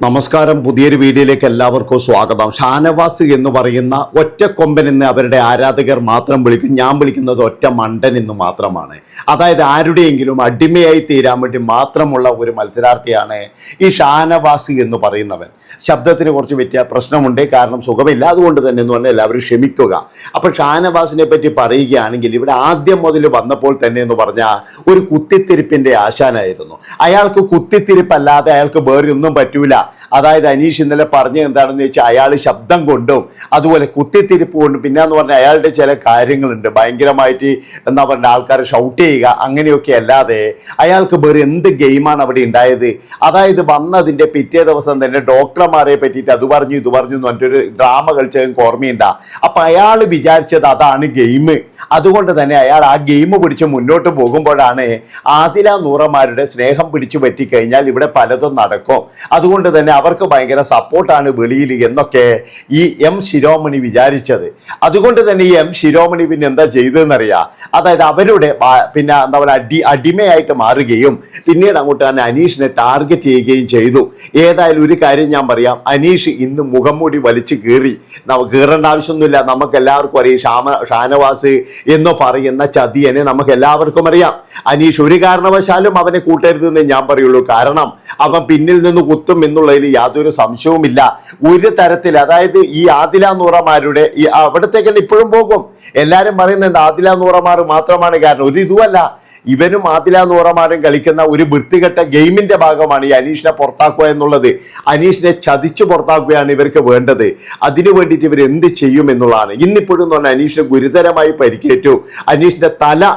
നമസ്കാരം. പുതിയൊരു വീഡിയോയിലേക്ക് എല്ലാവർക്കും സ്വാഗതം. ഷാനവാസ് എന്ന് പറയുന്ന ഒറ്റക്കൊമ്പൻ എന്ന് അവരുടെ ആരാധകർ മാത്രം വിളിക്കും. ഞാൻ വിളിക്കുന്നത് ഒറ്റ മണ്ടൻ എന്ന് മാത്രമാണ്. അതായത് ആരുടെയെങ്കിലും അടിമയായി തീരാൻ വേണ്ടി മാത്രമുള്ള ഒരു മത്സരാർത്ഥിയാണ് ഈ ഷാനവാസ് എന്ന് പറയുന്നവൻ. ശബ്ദത്തിന് കുറച്ച് വ്യത്യാ പ്രശ്നമുണ്ട്. കാരണം സുഖമില്ല. അതുകൊണ്ട് തന്നെ എന്ന് പറഞ്ഞാൽ എല്ലാവരും ക്ഷമിക്കുക. അപ്പോൾ ഷാനവാസിനെ പറ്റി പറയുകയാണെങ്കിൽ ഇവിടെ ആദ്യം മുതൽ വന്നപ്പോൾ തന്നെ എന്ന് പറഞ്ഞാൽ ഒരു കുത്തിത്തിരിപ്പിന്റെ ആശാനായിരുന്നു. അയാൾക്ക് കുത്തിത്തിരിപ്പല്ലാതെ അയാൾക്ക് വേറെ ഒന്നും പറ്റൂല. അതായത് അനീഷ് ഇന്നലെ പറഞ്ഞത് എന്താണെന്ന് വെച്ചാൽ അയാൾ ശബ്ദം കൊണ്ടും അതുപോലെ കുത്തിത്തിരിപ്പ് കൊണ്ടും പിന്നെ എന്ന് പറഞ്ഞാൽ അയാളുടെ ചില കാര്യങ്ങളുണ്ട്. ഭയങ്കരമായിട്ട് എന്താ പറയുക ആൾക്കാരെ ഷൗട്ട് ചെയ്യുക അങ്ങനെയൊക്കെ അല്ലാതെ അയാൾക്ക് വേറെ എന്ത് ഗെയിമാണ് അവിടെ ഉണ്ടായത്? അതായത് വന്നതിന്റെ പിറ്റേ ദിവസം തന്നെ ഡോക്ടർമാരെ പറ്റിയിട്ട് അത് പറഞ്ഞു ഇത് പറഞ്ഞു എന്ന് പറഞ്ഞിട്ടൊരു ഡ്രാമ കളിച്ചതും ഓർമ്മയുണ്ടാ. അപ്പം അയാൾ വിചാരിച്ചത് അതാണ് ഗെയിം അതുകൊണ്ട് തന്നെ അയാൾ ആ ഗെയിം പിടിച്ച് മുന്നോട്ട് പോകുമ്പോഴാണ് ആദില നൂറമാരുടെ സ്നേഹം പിടിച്ചു പറ്റിക്കഴിഞ്ഞാൽ ഇവിടെ പലതും നടക്കും. അതുകൊണ്ട് തന്നെ അവർക്ക് ഭയങ്കര സപ്പോർട്ടാണ് വെളിയിൽ എന്നൊക്കെ ഈ എം ശിരോമണി വിചാരിച്ചത്. അതുകൊണ്ട് തന്നെ ഈ എം ശിരോമണി പിന്നെ എന്താ ചെയ്തതെന്നറിയാം? അതായത് അവരുടെ പിന്നെ എന്താ പറയുക അടി അടിമയായിട്ട് മാറുകയും പിന്നീട് അങ്ങോട്ട് തന്നെ അനീഷിനെ ടാർഗറ്റ് ചെയ്യുകയും ചെയ്തു. ഏതായാലും ഒരു കാര്യം ഞാൻ പറയാം അനീഷ് ഇന്ന് മുഖം മൂടി വലിച്ചു കീറി. നമുക്ക് കീറേണ്ട ആവശ്യമൊന്നുമില്ല നമുക്ക് എല്ലാവർക്കും അറിയാം ഷാമ ഷാനവാസ് എന്ന് പറയുന്ന ചതിയനെ നമുക്ക് എല്ലാവർക്കും അറിയാം. അനീഷ് ഒരു കാരണവശാലും അവനെ കൂട്ടരുതെന്ന് ഞാൻ പറയുള്ളൂ. കാരണം അവൻ പിന്നിൽ നിന്ന് കുത്തും എന്നുള്ളതിൽ യാതൊരു സംശയവുമില്ല. ഒരു തരത്തിൽ അതായത് ഈ ആദില നൂറമാരുടെ ഈ അവിടത്തേക്ക് തന്നെ ഇപ്പോഴും പോകും. എല്ലാവരും പറയുന്നത് ആദില നൂറമാർ മാത്രമാണ് കാരണം. ഒരു ഇതുമല്ല. ഇവനും ആദില നൂറമാരും കളിക്കുന്ന ഒരു വൃത്തികെട്ട ഗെയിമിന്റെ ഭാഗമാണ് ഈ അനീഷിനെ പുറത്താക്കുക എന്നുള്ളത്. അനീഷിനെ ചതിച്ചു പുറത്താക്കുകയാണ് ഇവർക്ക് വേണ്ടത്. അതിനു വേണ്ടിയിട്ട് ഇവർ എന്ത് ചെയ്യും എന്നുള്ളതാണ്. ഇന്നിപ്പോഴും പറഞ്ഞാൽ അനീഷിനെ ഗുരുതരമായി പരിക്കേറ്റു. അനീഷിന്റെ തല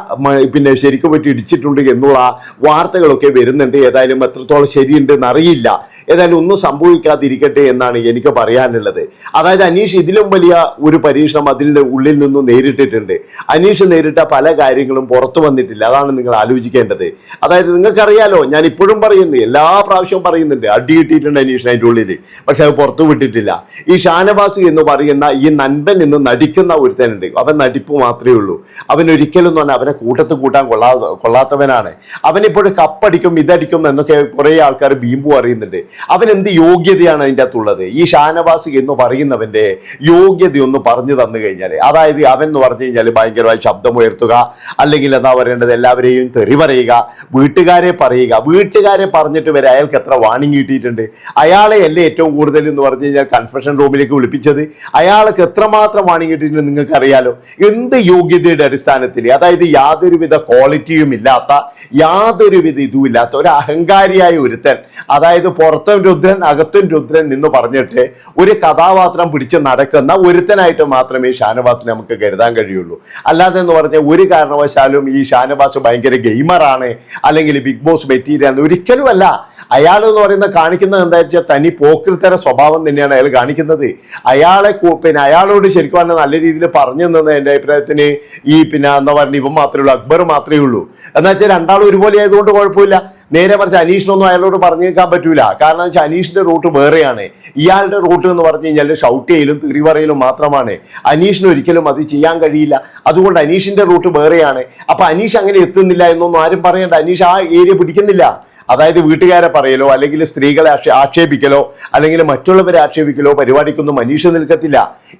പിന്നെ ശരിക്കും പറ്റി ഇടിച്ചിട്ടുണ്ട് എന്നുള്ള വാർത്തകളൊക്കെ വരുന്നുണ്ട്. ഏതായാലും എത്രത്തോളം ശരിയുണ്ടെന്ന് അറിയില്ല ഏതായാലും ഒന്നും സംഭവിക്കാതിരിക്കട്ടെ എന്നാണ് എനിക്ക് പറയാനുള്ളത്. അതായത് അനീഷ് ഇതിലും വലിയ ഒരു പരീക്ഷണം അതിന്റെ ഉള്ളിൽ നിന്നും നേരിട്ടിട്ടുണ്ട്. അനീഷ് നേരിട്ട പല കാര്യങ്ങളും പുറത്തു വന്നിട്ടില്ല. അതാണ് നിങ്ങൾ ആലോചിക്കേണ്ടത്. അതായത് നിങ്ങൾക്കറിയാലോ ഞാൻ ഇപ്പോഴും പറയുന്നു എല്ലാ പ്രാവശ്യവും പറയുന്നുണ്ട് അടി കിട്ടിയിട്ടുണ്ട് അനീഷിന് അതിന്റെ ഉള്ളിൽ പക്ഷെ അത് പുറത്തു വിട്ടിട്ടില്ല. ഈ ഷാനവാസ് എന്ന് പറയുന്ന ഈ നൻപൻ എന്ന് നടിക്കുന്ന ഒരുത്തനുണ്ട്. അവൻ നടിപ്പ് മാത്രമേ ഉള്ളൂ. അവൻ ഒരിക്കലും തന്നെ അവനെ കൂട്ടത്ത് കൂട്ടാൻ കൊള്ളാ കൊള്ളാത്തവനാണ്. അവനിപ്പോഴും കപ്പടിക്കും ഇതടിക്കും എന്നൊക്കെ കുറേ ആൾക്കാർ ബീമ്പു അറിയുന്നുണ്ട് അവൻ എന്ത് യോഗ്യതയാണ് അതിന്റെ അകത്തുള്ളത്? ഈ ഷാനവാസ് എന്ന് പറയുന്നവന്റെ യോഗ്യത ഒന്ന് പറഞ്ഞു തന്നു കഴിഞ്ഞാൽ അതായത് അവൻ എന്ന് പറഞ്ഞു കഴിഞ്ഞാൽ ഭയങ്കരമായി ശബ്ദമുയർത്തുക അല്ലെങ്കിൽ എന്താ പറയേണ്ടത് എല്ലാവരെയും തെറി പറയുക വീട്ടുകാരെ പറയുക. വീട്ടുകാരെ പറഞ്ഞിട്ട് വരെ അയാൾക്ക് എത്ര വാണിംഗ് കിട്ടിയിട്ടുണ്ട്. അയാളെ അല്ലേ ഏറ്റവും കൂടുതൽ എന്ന് പറഞ്ഞു കഴിഞ്ഞാൽ കൺഫെഷൻ റൂമിലേക്ക് വിളിപ്പിച്ചത്. അയാൾക്ക് എത്രമാത്രം വാണിംഗ് കിട്ടിയിട്ടുണ്ട് നിങ്ങൾക്ക് അറിയാലോ എന്ത് യോഗ്യതയുടെ അടിസ്ഥാനത്തിൽ അതായത് യാതൊരുവിധ ക്വാളിറ്റിയും ഇല്ലാത്ത യാതൊരുവിധ ഇതും ഇല്ലാത്ത ഒരു അഹങ്കാരിയായ ഒരുത്തൻ അതായത് പുറത്തും രുദ്രൻ അകത്തും രുദ്രൻ എന്ന് പറഞ്ഞിട്ട് ഒരു കഥാപാത്രം പിടിച്ച് നടക്കുന്ന ഒരുത്തനായിട്ട് മാത്രമേ ഷാനവാസിനെ നമുക്ക് കരുതാൻ കഴിയുള്ളൂ. അല്ലാതെ എന്ന് പറഞ്ഞാൽ ഒരു കാരണവശാലും ഈ ഷാനവാസ് ഭയങ്കര ഗെയിമറാണ് അല്ലെങ്കിൽ ബിഗ് ബോസ് മെറ്റീരിയൽ ഒരിക്കലും അല്ല അയാൾ എന്ന് പറയുന്ന കാണിക്കുന്നത് എന്താ വെച്ചാൽ തനി പോക്കൃത്തര സ്വഭാവം തന്നെയാണ് അയാൾ കാണിക്കുന്നത്. അയാളെ പിന്നെ അയാളോട് ശരിക്കും പറഞ്ഞാൽ നല്ല രീതിയിൽ പറഞ്ഞു തന്നെ എന്റെ അഭിപ്രായത്തിന് ഈ പിന്നെ എന്താ പറയുക ഇവൻ മാത്രമേ ഉള്ളൂ അക്ബർ മാത്രമേ ഉള്ളൂ. എന്നുവെച്ചാൽ രണ്ടാളും ഒരുപോലെ ആയതുകൊണ്ട് കുഴപ്പമില്ല. നേരെ മറിച്ച് അനീഷിനൊന്നും അയാളോട് പറഞ്ഞേക്കാൻ പറ്റൂല. കാരണം വെച്ചാൽ അനീഷിന്റെ റൂട്ട് വേറെയാണ്. ഇയാളുടെ റൂട്ട് എന്ന് പറഞ്ഞു കഴിഞ്ഞാൽ ഷൗട്ട് ചെയ്യലും തെറി പറയലും മാത്രമാണ്. അനീഷിന് ഒരിക്കലും അത് ചെയ്യാൻ കഴിയില്ല. അതുകൊണ്ട് അനീഷിന്റെ റൂട്ട് വേറെയാണ്. അപ്പൊ അനീഷ് അങ്ങനെ എത്തുന്നില്ല എന്നൊന്നും ആരും പറയണ്ട. അനീഷ് ആ ഏരിയ പിടിക്കുന്നില്ല. അതായത് വീട്ടുകാരെ പറയലോ അല്ലെങ്കിൽ സ്ത്രീകളെ ആക്ഷേപിക്കലോ അല്ലെങ്കിൽ മറ്റുള്ളവരെ ആക്ഷേപിക്കലോ പരിപാടിക്കൊന്നും മനീഷ നിൽക്കത്തില്ല.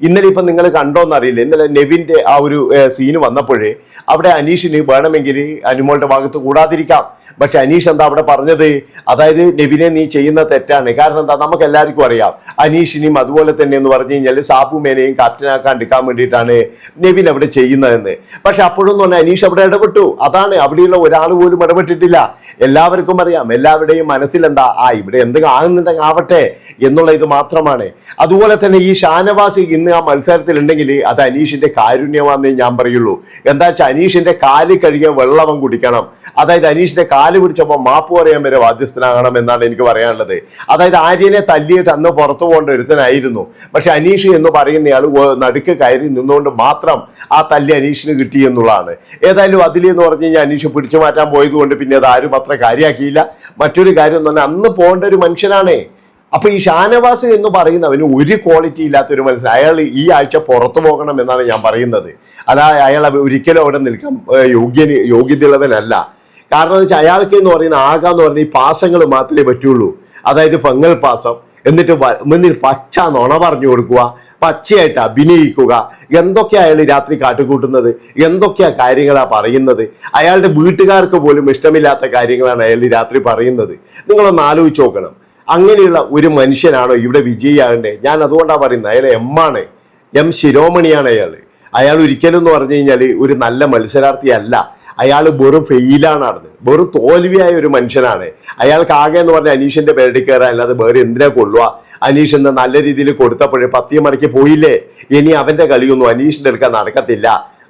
ഇന്നലെ ഇപ്പം നിങ്ങൾ കണ്ടോന്നറിയില്ല ഇന്നലെ നെവിന്റെ ആ ഒരു സീന് വന്നപ്പോഴേ അവിടെ അനീഷിന് വേണമെങ്കിൽ അനുമോളുടെ ഭാഗത്ത് കൂടാതിരിക്കാം. പക്ഷെ അനീഷ് എന്താ അവിടെ പറഞ്ഞത്? അതായത് നെവിനെ നീ ചെയ്യുന്ന തെറ്റാണ്. കാരണം എന്താ? നമുക്ക് എല്ലാവർക്കും അറിയാം. അനീഷിനെയും അതുപോലെ തന്നെ എന്ന് പറഞ്ഞു കഴിഞ്ഞാൽ സാബു മേനെയും എടുക്കാൻ വേണ്ടിയിട്ടാണ് നെവിൻ അവിടെ ചെയ്യുന്നതെന്ന്. പക്ഷെ അപ്പോഴൊന്നും അനീഷ് അവിടെ ഇടപെട്ടു. അതാണ് അവിടെയുള്ള ഒരാൾ പോലും ഇടപെട്ടിട്ടില്ല. എല്ലാവർക്കും അറിയാം. എല്ലാവരുടെയും മനസ്സിൽ എന്താ ആ ഇവിടെ എന്തെങ്കിലും ആകുന്നുണ്ടെങ്കിൽ ആവട്ടെ എന്നുള്ള ഇത് മാത്രമാണ്. അതുപോലെ തന്നെ ഈ ഷാനവാസ് ഇന്ന് ആ മത്സരത്തിൽ ഉണ്ടെങ്കിൽ അത് അനീഷിന്റെ കാരുണ്യമാണെന്നേ ഞാൻ പറയുള്ളൂ. എന്താ വെച്ചാൽ അനീഷിന്റെ കാൽ കഴുകിയ വെള്ളവം കുടിക്കണം. അതായത് അനീഷിന്റെ കാൽ പിടിച്ചപ്പോൾ മാപ്പ് പറയാൻ വരെ ബാധ്യസ്ഥനാകണം എന്നാണ് എനിക്ക് പറയാനുള്ളത്. അതായത് ആര്യനെ തല്ലിയിട്ട് അന്ന് പുറത്തു പോകേണ്ട ഒരുത്തനായിരുന്നു. പക്ഷെ അനീഷ് എന്ന് പറയുന്നയാൾ നടുക്ക് കയറി നിന്നുകൊണ്ട് മാത്രം ആ തല്ലി അനീഷിന് കിട്ടി എന്നുള്ളതാണ്. ഏതായാലും അതിലെന്ന് പറഞ്ഞു കഴിഞ്ഞാൽ അനീഷ് പിടിച്ചു മാറ്റാൻ പോയതുകൊണ്ട് പിന്നെ അത് ആരും അത്ര കാര്യമാക്കിയില്ല മറ്റൊരു കാര്യം എന്ന് പറഞ്ഞാൽ അന്ന് പോകേണ്ട ഒരു മനുഷ്യനാണേ. അപ്പൊ ഈ ഷാനവാസ് എന്ന് പറയുന്നവന് ഒരു ക്വാളിറ്റി ഇല്ലാത്ത ഒരു മനുഷ്യൻ അയാൾ ഈ ആഴ്ച പുറത്തു പോകണം എന്നാണ് ഞാൻ പറയുന്നത്. അല്ല അയാൾ ഒരിക്കലും അവിടെ നിൽക്കാൻ യോഗ്യ യോഗ്യന് യോഗ്യതയുള്ളവനല്ല. കാരണം എന്ന് വെച്ചാൽ അയാൾക്ക് എന്ന് പറയുന്ന ആകാന്ന് പറയുന്ന ഈ പാസങ്ങൾ മാത്രമേ പറ്റുള്ളൂ. അതായത് ഫംഗൽ പാസം എന്നിട്ട് എന്നിട്ട് പച്ച നുണ പറഞ്ഞു കൊടുക്കുക പച്ചയായിട്ട് അഭിനയിക്കുക. എന്തൊക്കെയാ അയാൾ രാത്രി കാട്ടുകൂട്ടുന്നത്? എന്തൊക്കെയാ കാര്യങ്ങളാ പറയുന്നത്? അയാളുടെ വീട്ടുകാർക്ക് പോലും ഇഷ്ടമില്ലാത്ത കാര്യങ്ങളാണ് അയാൾ രാത്രി പറയുന്നത്. നിങ്ങളൊന്ന് ആലോചിച്ച് നോക്കണം. അങ്ങനെയുള്ള ഒരു മനുഷ്യനാണോ ഇവിടെ വിജയിയാകണ്ടേ? ഞാൻ അതുകൊണ്ടാണ് പറയുന്നത്. അയാൾ എം ആണ്. എം ശിരോമണിയാണ് അയാൾ അയാൾ ഒരിക്കലും എന്ന് പറഞ്ഞു കഴിഞ്ഞാൽ ഒരു നല്ല മത്സരാർത്ഥിയല്ല. അയാൾ വെറും ഫെയിലാണ് അറിഞ്ഞത് വെറും തോൽവിയായ ഒരു മനുഷ്യനാണ്. അയാൾക്ക് ആകെ എന്ന് പറഞ്ഞാൽ അനീഷിന്റെ പേരടി കയറാൻ അല്ലാതെ വേറെ എന്തിനാ കൊള്ളുക? അനീഷ് എന്ന് നല്ല രീതിയിൽ കൊടുത്തപ്പോഴേ പത്തിയ മണിക്ക് പോയില്ലേ? ഇനി അവന്റെ കളിയൊന്നും അനീഷിന്റെ എടുക്കാൻ നടക്കത്തില്ല.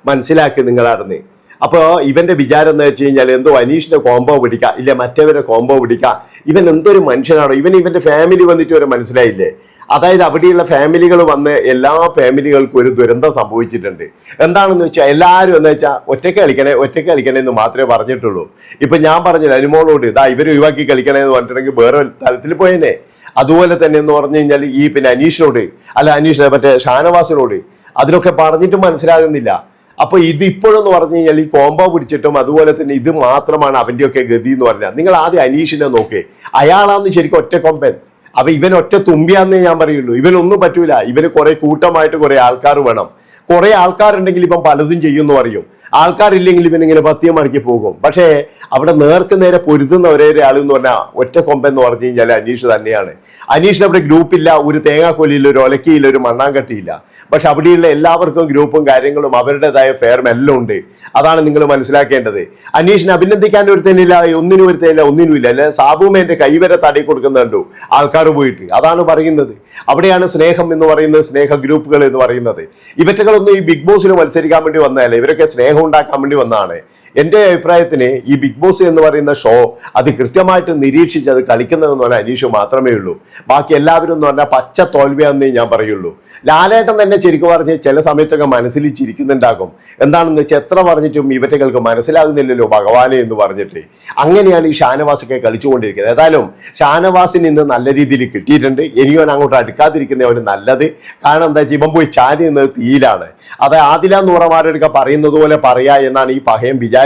മനസ്സിലാക്കി നിങ്ങളായിരുന്നു അപ്പോൾ ഇവന്റെ വിചാരം എന്ന് വെച്ച് കഴിഞ്ഞാൽ എന്തോ അനീഷിന്റെ കോംബോ പിടിക്കുക ഇല്ല മറ്റവരുടെ കോംബോ പിടിക്കുക ഇവൻ എന്തൊരു മനുഷ്യനാണോ? ഇവൻ ഇവന്റെ ഫാമിലി വന്നിട്ട് വരെ മനസ്സിലായില്ലേ? അതായത് അവിടെയുള്ള ഫാമിലികൾ വന്ന് എല്ലാ ഫാമിലികൾക്കും ഒരു ദുരന്തം സംഭവിച്ചിട്ടുണ്ട്. എന്താണെന്ന് വെച്ചാൽ എല്ലാവരും എന്ന് വെച്ചാൽ ഒറ്റയ്ക്ക് കളിക്കണേ ഒറ്റയ്ക്ക് കളിക്കണേ എന്ന് മാത്രമേ പറഞ്ഞിട്ടുള്ളൂ. ഇപ്പൊ ഞാൻ പറഞ്ഞില്ല അനുമോളോട് ഇതാ ഇവർ ഒഴിവാക്കി കളിക്കണേ എന്ന് പറഞ്ഞിട്ടുണ്ടെങ്കിൽ വേറെ തലത്തിൽ പോയേനെ. അതുപോലെ തന്നെ എന്ന് പറഞ്ഞു കഴിഞ്ഞാൽ ഈ പിന്നെ അനീഷിനോട് അല്ല അനീഷ് മറ്റേ ഷാനവാസിനോട് അതിനൊക്കെ പറഞ്ഞിട്ട് മനസ്സിലാകുന്നില്ല. അപ്പൊ ഇത് ഇപ്പോഴെന്ന് പറഞ്ഞു കഴിഞ്ഞാൽ ഈ കോംബോ പിടിച്ചിട്ടും അതുപോലെ തന്നെ ഇത് മാത്രമാണ് അവന്റെയൊക്കെ ഗതി എന്ന് പറഞ്ഞാൽ നിങ്ങൾ ആദ്യം അനീഷിനെ നോക്കേ. അയാളാന്ന് ശരിക്കും ഒറ്റ കൊമ്പൻ അപ്പൊ ഇവൻ ഒറ്റ തുമ്പിയാന്നേ ഞാൻ പറയുള്ളൂ. ഇവനൊന്നും പറ്റൂല. ഇവന് കുറെ കൂട്ടമായിട്ട് കുറെ ആൾക്കാർ വേണം. കുറെ ആൾക്കാരുണ്ടെങ്കിൽ ഇപ്പം പലതും ചെയ്യുമെന്ന് പറയും. ആൾക്കാരില്ലെങ്കിൽ ഇവനിങ്ങനെ പത്തിയം മടക്കി പോകും. പക്ഷേ അവിടെ നേർക്ക് നേരെ പൊരുതുന്ന ഒരേ ഒരാൾ എന്ന് പറഞ്ഞാൽ ഒറ്റ കൊമ്പെന്ന് പറഞ്ഞു കഴിഞ്ഞാൽ അനീഷ് തന്നെയാണ്. അനീഷിന് അവിടെ ഗ്രൂപ്പില്ല ഒരു തേങ്ങാക്കൊലിയില്ല ഒരു ഒലക്കിയില്ല ഒരു മണ്ണാങ്കട്ടിയില്ല. പക്ഷെ അവിടെയുള്ള എല്ലാവർക്കും ഗ്രൂപ്പും കാര്യങ്ങളും അവരുടേതായ ഫെയറും എല്ലാം ഉണ്ട്. അതാണ് നിങ്ങൾ മനസ്സിലാക്കേണ്ടത്. അനീഷിനെ അഭിനന്ദിക്കാൻ ഒരുത്തനില്ല ഒന്നിനും ഒരുത്തേനില്ല ഒന്നിനും ഇല്ല. അല്ലെ സാബുമേന്റെ കൈവരെ തടി കൊടുക്കുന്നുണ്ടു ആൾക്കാർ പോയിട്ട്. അതാണ് പറയുന്നത്. അവിടെയാണ് സ്നേഹം എന്ന് പറയുന്നത് സ്നേഹ ഗ്രൂപ്പുകൾ എന്ന് പറയുന്നത്. ഇവറ്റകളൊന്നും ഈ ബിഗ് ബോസിന് മത്സരിക്കാൻ വേണ്ടി വന്നതല്ല. ഇവരൊക്കെ സ്നേഹം ഉണ്ടാക്കാൻ വേണ്ടി വന്നതാണ്. എന്റെ അഭിപ്രായത്തിന് ഈ ബിഗ് ബോസ് എന്ന് പറയുന്ന ഷോ അത് കൃത്യമായിട്ട് നിരീക്ഷിച്ച് അത് കളിക്കുന്നതെന്ന് പറഞ്ഞാൽ അനീഷ് മാത്രമേ ഉള്ളൂ. ബാക്കി എല്ലാവരും എന്ന് പറഞ്ഞാൽ പച്ച തോൽവിയാണെന്നേ ഞാൻ പറയുള്ളൂ. ലാലേട്ടൻ തന്നെ ശരിക്കും പറഞ്ഞ് ചില സമയത്തൊക്കെ മനസ്സിൽ ചിരിക്കുന്നുണ്ടാകും. എന്താണെന്ന് വെച്ചാൽ എത്ര പറഞ്ഞിട്ടും ഇവറ്റകൾക്ക് മനസ്സിലാകുന്നില്ലല്ലോ ഭഗവാനെ എന്ന് പറഞ്ഞിട്ട്. അങ്ങനെയാണ് ഈ ഷാനവാസൊക്കെ കളിച്ചുകൊണ്ടിരിക്കുന്നത്. ഏതായാലും ഷാനവാസിന് ഇന്ന് നല്ല രീതിയിൽ കിട്ടിയിട്ടുണ്ട്. ഇനിയോൻ അങ്ങോട്ട് അടുക്കാതിരിക്കുന്ന അവന് നല്ലത്. കാരണം എന്താ വെച്ചാൽ ഇവൻ പോയി ചാരി നിന്നത് തീയിലാണ്. അത് ആദില നൂറമാരൊക്കെ പറയുന്നത് പോലെ പറയാ എന്നാണ് ഈ പഹയം വിചാരിച്ചത്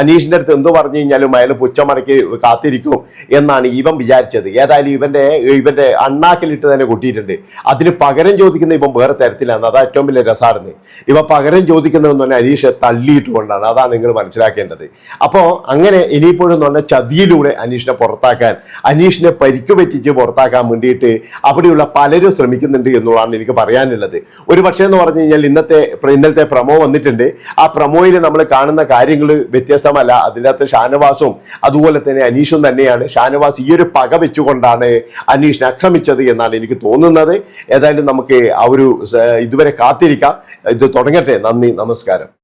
അനീഷിന്റെ അടുത്ത് എന്തോ പറഞ്ഞു കഴിഞ്ഞാലും അയാൾ പുച്ചമടക്കി കാത്തിരിക്കും എന്നാണ് ഇവൻ വിചാരിച്ചത്. ഏതായാലും ഇവന്റെ ഇവന്റെ അണ്ണാക്കിലിട്ട് തന്നെ കൊട്ടിയിട്ടുണ്ട്. അതിന് പകരം ചോദിക്കുന്ന ഇവൻ വേറെ തരത്തിലാണ്. അതാ ഏറ്റവും വലിയ രസമായിരുന്നു ഇവ പകരം ചോദിക്കുന്നതെന്ന് പറഞ്ഞാൽ അനീഷെ തള്ളിയിട്ടുകൊണ്ടാണ് അതാണ് നിങ്ങൾ മനസ്സിലാക്കേണ്ടത്. അപ്പോൾ അങ്ങനെ ഇനിയിപ്പോഴും എന്ന് പറഞ്ഞാൽ ചതിയിലൂടെ അനീഷിനെ പുറത്താക്കാൻ അനീഷിനെ പരിക്ക് പറ്റിച്ച് പുറത്താക്കാൻ വേണ്ടിയിട്ട് അവിടെയുള്ള പലരും ശ്രമിക്കുന്നുണ്ട് എന്നുള്ളതാണ് എനിക്ക് പറയാനുള്ളത്. ഒരു പക്ഷേ എന്ന് പറഞ്ഞു കഴിഞ്ഞാൽ ഇന്നത്തെ ഇന്നലത്തെ പ്രമോ വന്നിട്ടുണ്ട്. ആ പ്രമോയിൽ നമ്മൾ കാണുന്ന കാര്യങ്ങൾ വ്യത്യസ്തമല്ല. അതിന്റെ അകത്ത് ഷാനവാസും അതുപോലെ തന്നെ അനീഷും തന്നെയാണ്. ഷാനവാസ് ഈ ഒരു പക വെച്ചുകൊണ്ടാണ് അനീഷിനെ ആക്രമിച്ചത് എന്നാണ് എനിക്ക് തോന്നുന്നത്. ഏതായാലും നമുക്ക് ആ ഒരു ഇതുവരെ കാത്തിരിക്കാം. ഇത് തുടങ്ങട്ടെ. നന്ദി. നമസ്കാരം.